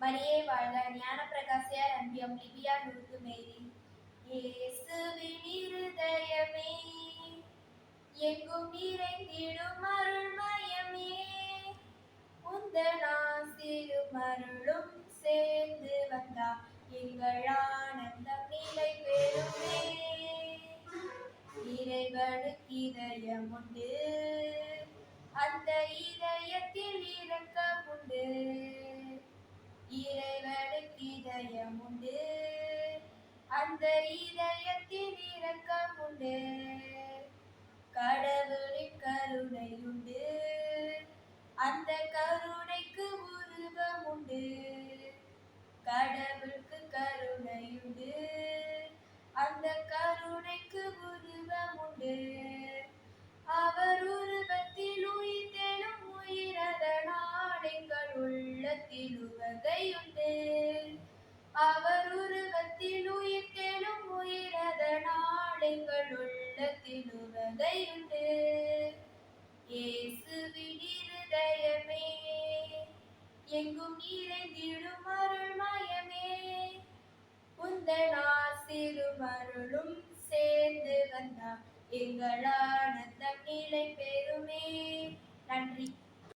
மரியே வாழ்க. ஞான பிரகாசியார் அன்பியம். லிபியா நுறுக்கு மேரி. இயேசுவின் இருதயமே எங்கும் நிறைந்திடும் அருள்மயமே உந்தன் ஆசிரும் அருளும் சேர்ந்து வந்தா எங்கள் ஆனந்தம் நிலை பெறுமே. இறைவனுக்கு இதயம் உண்டு அந்த இதயத்தில் இதயமுண்டு. அந்த இதயத்தில் இரக்கம் கடவுளின் கருணை உண்டு அந்த கருணைக்கு உருவம் உண்டு கடவுளுக்கு கருணை உண்டு அந்த கருணைக்கு உருவம் உண்டு அவர் உருவத்தில் உயிர்த்தெழும் உயிரதனால் எங்கள் உள்ளத்தில் உவகையுண்டு அவர் உருவத்தில் உயிர்த்தெழும் உயிரதனால் எங்கள் உள்ளத்தில் உவகையுண்டு இயேசுவின் இருதயமே எங்கும் நிறைந்திடும் அருள் மயமே உந்தன் ஆசிரும் அருளும் சேர்ந்து வந்தா எங்கள் ஆனந்தம் நிலை பெறுமே நன்றி.